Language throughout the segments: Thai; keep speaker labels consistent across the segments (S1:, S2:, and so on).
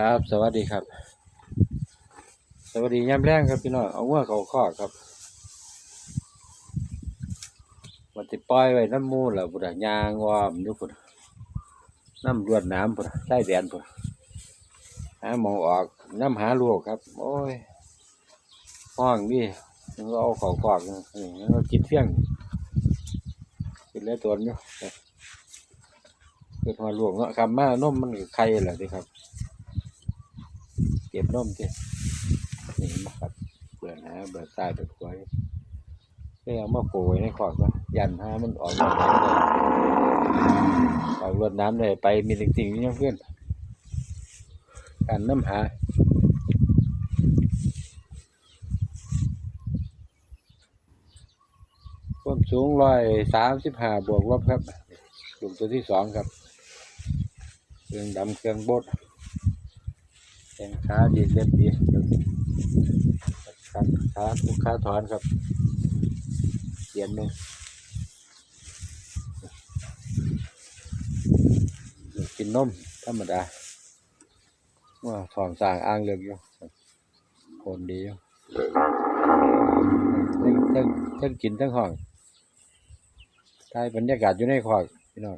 S1: ครับ สวัสดีครับ สวัสดียามแรงครับพี่น้องเอาวัวเขาคอครับมันติปล่อยไว้น้ำมูลแล้วพุ่นน่ะยางวอมยู่พุ่นน่ะน้ำรวดน้ำพุ่นน่ะใต้แดนพุ่นน่ะหาหมองออกน้ำหาลูกครับ โอ้ยห้องดิมันก็เอาเขาคอกนี่มันก็กินเฟี้ยงกินแล้วตัวนี้คือพอลวกเนาะคำมานมมันไข่แหละสิครับ ก็บนมสินี่นะครับเบื่อนะเบื่อตายเบื่อควายก็เอามาโปรยในขอกซะยันหามันออกรดน้ำเลยออกรดน้ำเลยไปมีจริงๆนี่เพื่อนการน้ำหาความสูงร้อยสามสิบห้าบวกลบครับกลุ่มตัวที่สองครับ เครื่องดำเครื่องบด ข่งขาดีเล็บดีขาขาลูกค้าถอนครับเสียนหนึ่งกินนมธรรมดาว่าทองสางอ่างเลือกอยู่คนดีอยู่ทั้งทั้งทั้งกินทั้งห้องถ่ายบรรยากาศอยู่ในขอกพี่น้อง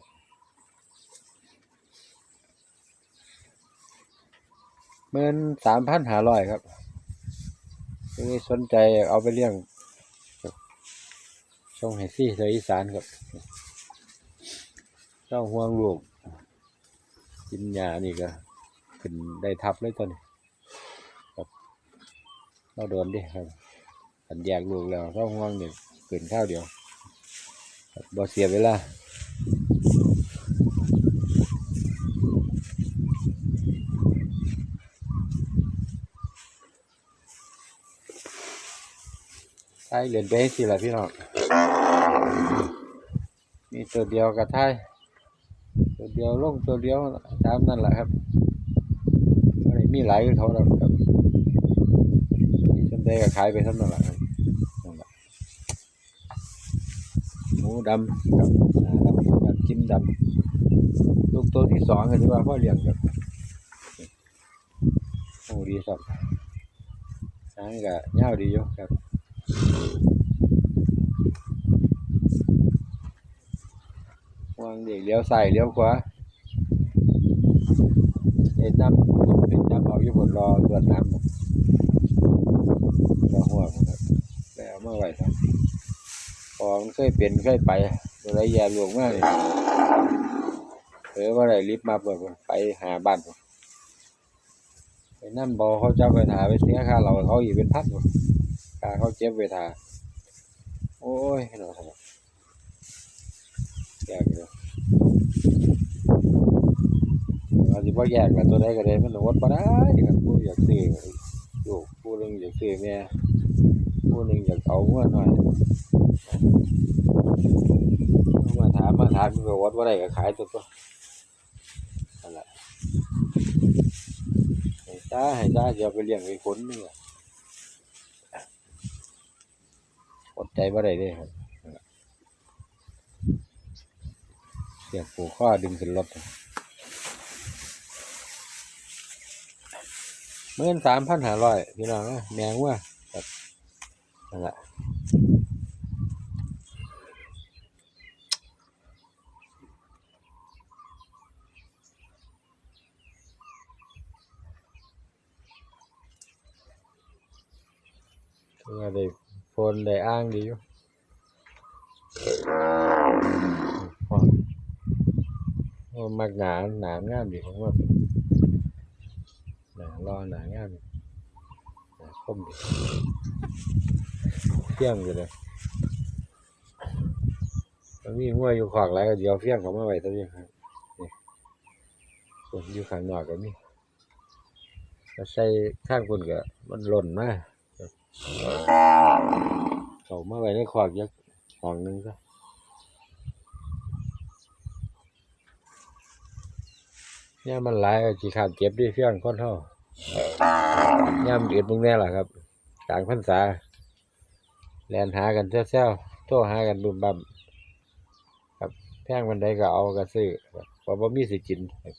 S1: เมื่นสามพันหาร้อยครับคือสนใจเอาไปเลี้ยงช่องไห้ซี่เทออีสานครับเจ้าห่วงลูกกินยานี่ก็ขึ้นได้ทับเลยตอนนี้ครับเราโดนดิครับอันแยกลูกแล้วเจ้าห่วงเนี่ยขึ้นข้าวเดียวบบ่เสียเวลา ไทยเหรียญไปให้สิละพี่น้องมีตัวเดียวกับไทยตัวเดียวลงตัวเดียวตามนั่นแหละครับบ่ได้มีหลายคือเขาแล้วครับมีส่วนใดก็ขายไปเท่านั้นแหละครับนั่นแหละหมูดำครับดำดำจิ้มดำลูกตัวที่สองก็ที่ว่าพ่อเลี้ยงครับโอ้ดีสับหางก็ยาดีอยู่ครับ วางเด็กเลี้ยวใส่เลี้ยวขวาเอ็นน้ำเป็นน้ำเอาอยู่บนรอตรวจน้ำรอหัวครับแล้วเมื่อไหร่ครับพอมันเคยเป็นเคยไปอะไรแย่หลวงมากเลยเออว่าไรรีบมาเปิดไปหาบ้านไปนั่นบอเขาเจ้าไปหาไปเสียค่าเราเขาอีกเป็นพันผมค่าเขาเจ็บเวทา โอ้ยหน่อยแยกเลยเราจะว่าแยกกันตัวใดก็ได้มันวัดมาได้ครับผู้อยากซื้อลูกผู้หนึ่งอยากซื้อแม่ผู้หนึ่งอยากเอาเมื่อหน่อยมาถามมาถามก็วัดว่าได้ก็ขายตัวตัวนั่นแหละให้จ้าให้จ้าจะเอาไปเลี้ยงไปขนนี่แหละอด ใจว่าได้เด้ครับเสียบผูกข้อดึงขึ้นรถเมื่อสามพันห้าร้อยพี่น้องนะแมงว่าครับนั่นแหละถือว่าได้ โฟนได้อ้างดีอยู่มักหนาหนางามดีผมว่าหนารอหนางามหนาคมดีเฟี้ยงอยู่เลยมันมีหัวอยู่ขวากหลก็เดี๋ยวเฟี้ยงเขามาไว้ตัวนี้ครับนี่ส่วนอยู่ข้างนอกก็มีก็ใส่ข้างคนก็มันหล่นมา เขามาไว้ในขวากยักห้องหนึงซะเนี่ยมันหลายก็สิขาดเก็บด้วยเพื่อนคนเท่าเนี่ยมันเดือดมึงแน่ล่ะครับกลางพรรษาแลนหากันเซลๆโทรหากันบุมบัมครับแพงมันใดก็เอาก็ซื้อเพราะบ่มีสิกินครับ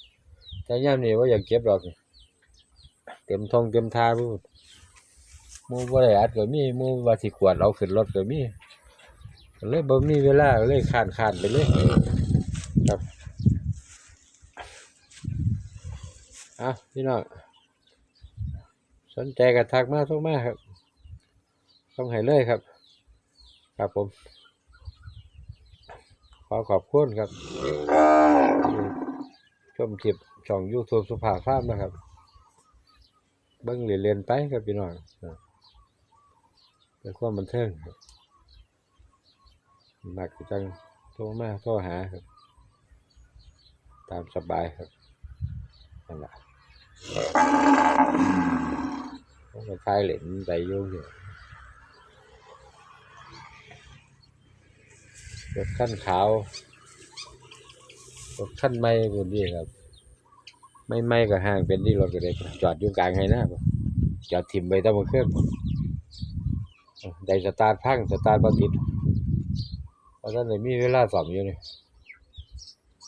S1: แต่ย่ามนี้ว่าอยากเก็บดอกเต็มทงเต็มทาพูด มูบ่ได้อัดก็มีมูว่าสิขวดเอาขึ้นรถก็มีเลยบ่มีเวลาเลยขานขานไปเลยครับเอาพี่น้องสนใจก็ทักมาโทุกมาครับ ต้องให้เลยครับ ครับผม ขอขอบคุณครับ ชมคลิปช่อง YouTube สุภาพฟาร์มนะครับ เบิ้งเรียนไปครับพี่น้อง ครับเป็นความบันเทิงครับมักจังโทรมาโทรหาครับ ตามสบายครับนั่นแหละผมก็คลายเหรียญใส่อยุ่งอยู่รถขั้นขาวรถขั้นไม่บนนี้ครับ ไม่ไม่ก็ห่างเป็นที่รถก็ได้จอดอยู่กลางไงนะจอดถิ่มไปตั้งบนเครื่อง ได้สตาร์ทพังสตาร์ทบ่ติดเพราะฉะนั้นเลยมีเวลาสอบอยู่นี่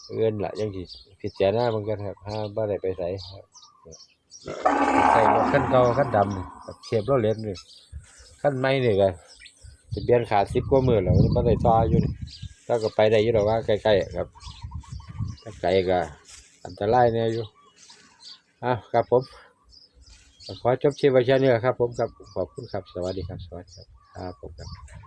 S1: เอื้อนละยังสิพิจารณามันกันครับถ้าบ่ได้ไปใส่ครับใส่รถคันเก่าคันดำเทียบรถเล็กนี่คันใหม่นี่ก็จะเปลี่ยนขาสิบกว่ามือแล้วมันบ่ได้ต่ออยู่นี่ถ้าก็ไปได้อยู่ดอว่าใกล้ๆครับไกลก็อันตรายแน่อยู่อะครับผม ขอจบชีวิตไว้แค่นี้ครับผมครับขอบคุณครับ สวัสดีครับ สวัสดีครับครับผมครับ